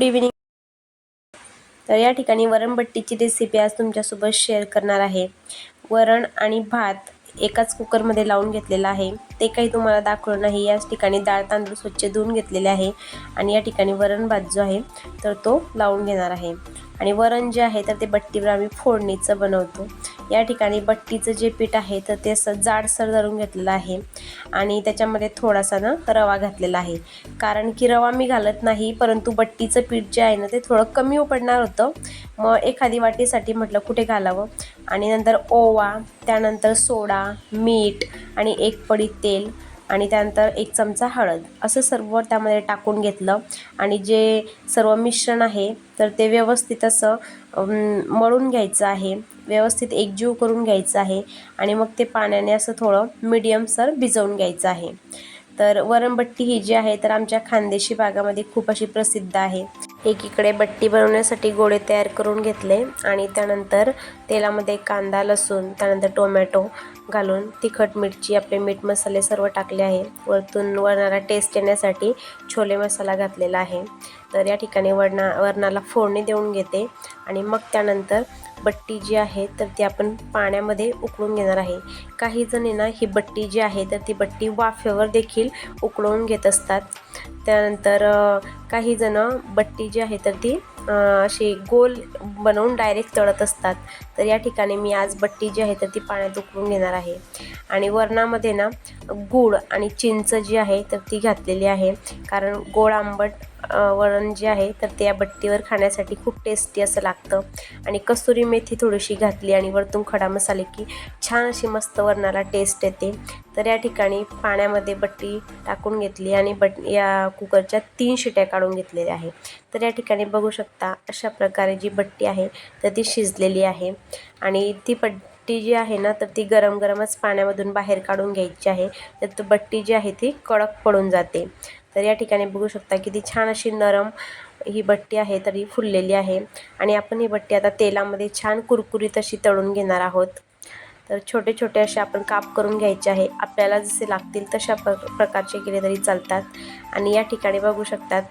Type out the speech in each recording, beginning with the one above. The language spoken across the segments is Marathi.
गुड इव्हिनिंग तर या ठिकाणी वरणबट्टीची रेसिपी आज तुमच्यासोबत शेअर करणार आहे. वरण आणि भात एकाच कुकरमध्ये लावून घेतलेला आहे. ते काही तुम्हाला दाखवलं नाही. याच ठिकाणी डाळ तांदूळ स्वच्छ धुवून घेतलेले आहे. आणि या ठिकाणी वरण भात जो आहे तर तो लावून घेणार आहे. आणि वरण जे आहे तर ते बट्टीवर आम्ही फोडणीचं बनवतो. या ठिकाणी बट्टीचं जे पीठ आहे तर ते असं जाडसर धरून घेतलेलं आहे. आणि त्याच्यामध्ये थोडासा ना रवा घातलेला आहे. कारण की रवा मी घालत नाही परंतु बट्टीचं पीठ जे आहे ना ते थोडं कमी पडणार होतं. मग एखादी वाटीसाठी म्हटलं कुठे घालावं? आणि नंतर ओवा त्यानंतर सोडा मीठ आणि एक पडी तेल. आणि त्यानंतर एक चमचा हळद. असं सर्व त्यामध्ये टाकून घेतलं. आणि जे सर्व मिश्रण आहे तर ते व्यवस्थित असं मळून घ्यायचं आहे. व्यवस्थित एकजीव करून घ्यायचं आहे. आणि मग ते पाण्याने असं थोडं मिडियमसर भिजवून घ्यायचं आहे. तर वरणबट्टी ही जी आहे तर आमच्या खानदेशी भागामध्ये खूप अशी प्रसिद्ध आहे. एकीकडे बट्टी बनवण्यासाठी गोळे तयार करून घेतले आणि त्यानंतर तेलामध्ये कांदा लसूण त्यानंतर टोमॅटो घालून तिखट मिरची आपले मीठ मसाले सर्व टाकले आहे. वरतून वरणाला टेस्ट येण्यासाठी छोले मसाला घातलेला आहे. तर या ठिकाणी वरणा वरणाला फोडणी देऊन घेते आणि मग त्यानंतर बट्टी जी आहे तर ती आपण पाण्यामध्ये उकळून घेणार आहे. काही जणी ना ही बट्टी जी आहे तर ती बट्टी वाफेवर देखील उकळवून घेत असतात. त्यानंतर काही जण बट्टी जी आहे तर ती अशी गोल बनवून डायरेक्ट तळत असतात. तर या ठिकाणी मी आज बट्टी जी आहे तर ती पाण्यात उकळून घेणार आहे. आणि वरणामध्ये ना गूळ आणि चिंच जी आहे तर ती घातलेली आहे. कारण गोड आंबट वरण जे आहे तर ते या बट्टीवर खाण्यासाठी खूप टेस्टी असं लागतं. आणि कसुरी मेथी थोडीशी घातली आणि वरतून खडा मसाले की छान अशी मस्त वरणाला टेस्ट येते. तर या ठिकाणी पाण्यामध्ये बट्टी टाकून घेतली आणि बट या कुकरच्या तीन शिट्या काढून घेतलेल्या आहे. तर या ठिकाणी बघू शकता अशा प्रकारे जी बट्टी आहे तर ती शिजलेली आहे. आणि ती बट्टी जी आहे ना तर ती गरम गरमच पाण्यामधून बाहेर काढून घ्यायची आहे. तर ती बट्टी जी आहे ती कडक पडून जाते. तर या ठिकाणी बघू शकता किती छान अशी नरम ही बट्टी आहे तरी फुललेली आहे. आणि आपण ही बट्टी आता तेलामध्ये छान कुरकुरीत अशी तळून घेणार आहोत. तर छोटे छोटे असे आपण काप करून घ्यायचे आहे. आपल्याला जसे लागतील तशा प्र प्रकारचे केले तरी चालतात. आणि या ठिकाणी बघू शकतात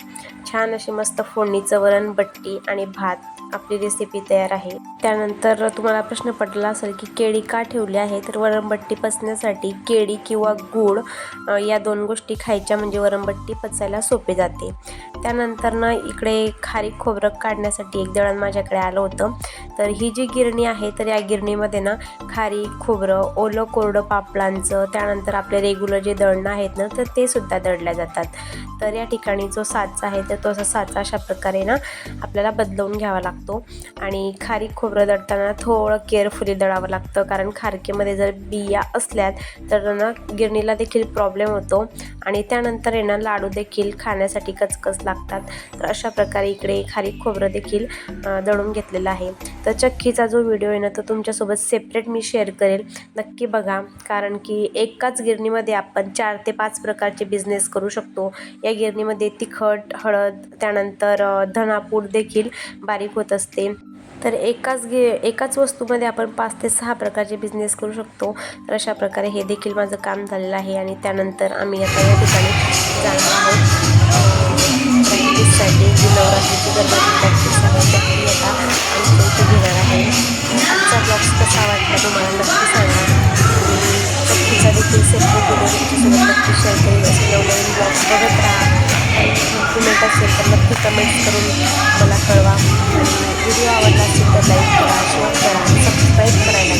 छान अशी मस्त फोडणीचं वरण बट्टी आणि भात. आपली रेसिपी तयार आहे. त्यानंतर तुम्हाला प्रश्न पडला असेल की केळी का ठेवली आहे तर वरणबट्टी पचण्यासाठी केळी किंवा गूळ या दोन गोष्टी खायच्या म्हणजे वरणबट्टी पचायला सोपे जाते. त्यानंतर ना इकडे खारीक खोबरं काढण्यासाठी एक दळण माझ्याकडे आलं होतं. तर ही जी गिरणी आहे तर या गिरणीमध्ये ना खारीक खोबरं ओलं कोरडं पापडांचं त्यानंतर आपले रेग्युलर जे दळणं आहेत ना तर ते सुद्धा दळल्या जातात. तर या ठिकाणी जो साचा आहे तर तो असा साचा अशा प्रकारे ना आपल्याला बदलवून घ्यावा लागतो. आणि खारीक खोबरं दळताना थोडं केअरफुली दळावं लागतं कारण खारकेमध्ये जर बिया असल्यात तर ना गिरणीला देखील प्रॉब्लेम होतो. आणि त्यानंतर आहे ना लाडू देखील खाण्यासाठी कचकच लागतात. तर अशा प्रकारे इकडे खारीक खोबरं देखील दळून घेतलेलं आहे. तर चक्कीचा जो व्हिडिओ आहे ना तो तुमच्यासोबत सेपरेट मी शेअर करेल. नक्की बघा. कारण की एकाच गिरणीमध्ये आपण चार ते पाच प्रकारचे बिझनेस करू शकतो. या गिरणीमध्ये तिखट हळद त्यानंतर धनापूड देखील बारीक होत असते. तर एकाच गे एकाच वस्तूमध्ये आपण पाच ते सहा प्रकारचे बिझनेस करू शकतो. तर अशा प्रकारे हे देखील माझं काम झालेलं आहे. आणि त्यानंतर आम्ही आता या ठिकाणी जाणार आहोत. प्रॅक्टिससाठी जी नवरात्रीची गरबाची प्रॅक्टिस आहे. त्याची आता आमच्या इथे घेणार आहे. आजचा ब्लॉग्स कसा वाटला तुम्हाला नक्की सांगा. नक्कीचा देखील सेपरेट व्हिडिओ नक्की शेअर करेल असे नवनवीन ब्लॉग्स बघत राहा. कमेंट असेल तर नक्की कमेंट करून मला कळवा. आणि व्हिडिओ आवडला असेल तर लाईक करा शेअर करा सबस्क्राईब करायला